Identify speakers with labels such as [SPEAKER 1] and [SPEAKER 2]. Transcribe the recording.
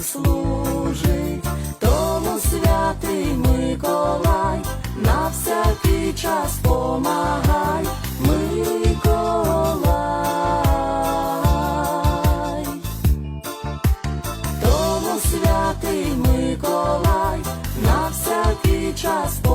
[SPEAKER 1] нам служить, тому святий Миколай, на всякий час помагай, Миколай, тому святий Миколай, на всякий час помагай.